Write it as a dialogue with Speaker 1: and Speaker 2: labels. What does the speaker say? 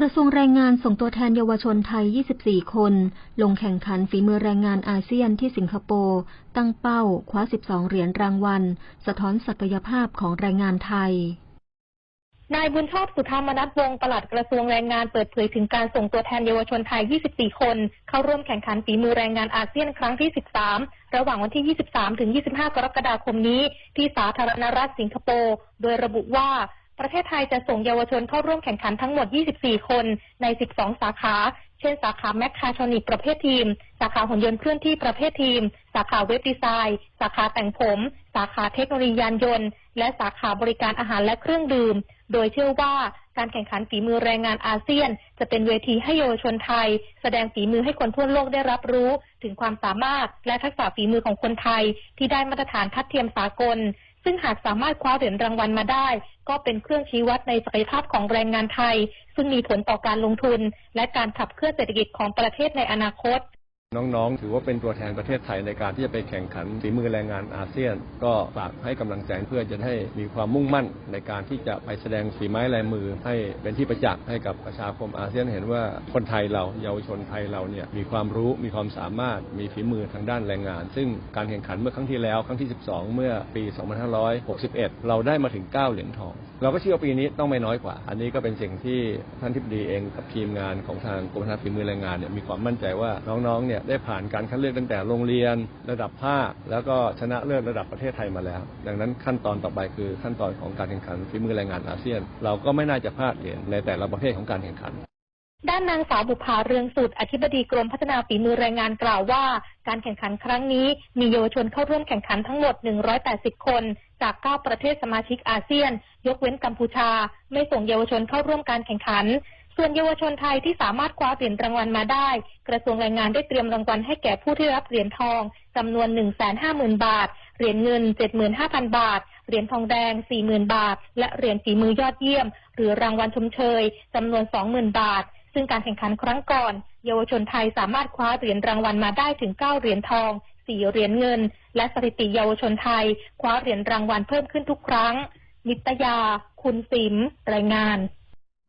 Speaker 1: กระทรวงแรงงานส่งตัวแทนเยาวชนไทย 24 คน ลงแข่งขันฝีมือแรงงานอาเซียนที่สิงคโปร์ ตั้งเป้า คว้า 12 เหรียญรางวัล สะท้อนศักยภาพของแรงงานไทย
Speaker 2: นายบุญชอบสุธรรมนัฐวงศ์ปลัดกระทรวงแรงงานเปิดเผยถึงการส่งตัวแทนเยาวชนไทย 24 คน เข้าร่วมแข่งขันฝีมือแรงงานอาเซียนครั้งที่ 13 ระหว่างวันที่ 23 ถึง 25 กรกฎาคมนี้ ที่สาธารณรัฐสิงคโปร์ โดยระบุว่า ประเทศไทยจะส่งเยาวชนเข้าร่วมแข่งขันทั้งหมด 24 คนใน 12 สาขา เช่น สาขาแมคคาทรอนิกประเภททีม สาขาหุ่นยนต์เคลื่อนที่ประเภททีม สาขาเว็บดีไซน์ สาขาแต่งผม สาขาเทคโนโลยียานยนต์ และสาขาบริการอาหารและเครื่องดื่ม โดยเชื่อว่าการแข่งขันฝีมือแรงงานอาเซียน จะเป็นเวทีให้เยาวชนไทย แสดงฝีมือให้คนทั่วโลกได้รับรู้ ถึงความสามารถและทักษะฝีมือของคนไทย ที่ได้มาตรฐานทัดเทียมสากล ซึ่งหากสามารถคว้าเหรียญรางวัลมาได้ ก็เป็นเครื่องชี้วัดในศักยภาพของแรงงานไทย ซึ่งมีผลต่อการลงทุน และการขับเคลื่อนเศรษฐกิจของประเทศในอนาคต
Speaker 3: น้องๆ ถือว่าเป็นตัวแทนประเทศไทยในการที่จะไปแข่งขันฝีมือแรงงานอาเซียน ก็ฝากให้กำลังใจเพื่อจะให้มีความมุ่งมั่นในการที่จะไปแสดงฝีไม้ลายมือ ให้เป็นที่ประจักษ์ให้กับประชาคมอาเซียนเห็นว่าคนไทยเราเยาวชนไทยเราเนี่ยมีความรู้มีความสามารถมีฝีมือทางด้านแรงงาน ซึ่งการแข่งขันเมื่อครั้งที่แล้วครั้งที่ 12 เมื่อปี 2561 เราได้มาถึง 9 เหรียญทอง เราก็เชื่อปีนี้ต้องไม่น้อยกว่า อันนี้ก็เป็นสิ่งที่ท่านทิบดีเองกับทีมงานของทางกรมพัฒนาฝีมือแรงงานเนี่ยมีความมั่นใจว่าน้องๆเเนี่ยได้ผ่านการคัดเลือกตั้งแต่โรงเรียนระดับภาค แล้วก็ชนะเลิศระดับประเทศไทยมาแล้ว ดังนั้นขั้นตอนต่อไปคือขั้นตอนของการแข่งขันฝีมือแรงงานอาเซียน เราก็ไม่น่าจะพลาดเหรียญในแต่ละประเภทของการแข่งขัน
Speaker 2: ด้านนางสาวบุภาเรืองสุด อธิบดีกรมพัฒนาฝีมือแรงงานกล่าวว่า การแข่งขันครั้งนี้มีเยาวชนเข้าร่วมแข่งขันทั้งหมด 180 คน จาก 9 ประเทศสมาชิกอาเซียน ยกเว้นกัมพูชา ไม่ส่งเยาวชนเข้าร่วมการแข่งขัน ส่วนเยาวชนไทยที่สามารถคว้าเหรียญรางวัลมาได้ กระทรวงแรงงานได้เตรียมรางวัลให้แก่ผู้ที่รับเหรียญทองจำนวน 150,000 บาท เหรียญเงิน 75,000 บาท เหรียญทองแดง 40,000 บาท และเหรียญฝีมือยอดเยี่ยม หรือรางวัลชมเชยจำนวน 20,000 บาท ซึ่งการแข่งขันครั้งก่อน เยาวชนไทยสามารถคว้าเหรียญรางวัลมาได้ถึง 9 เหรียญทอง 4 เหรียญเงิน และสถิติเยาวชนไทย คว้าเหรียญรางวัลเพิ่มขึ้นทุกครั้ง นิตยา คุณสิม รายงาน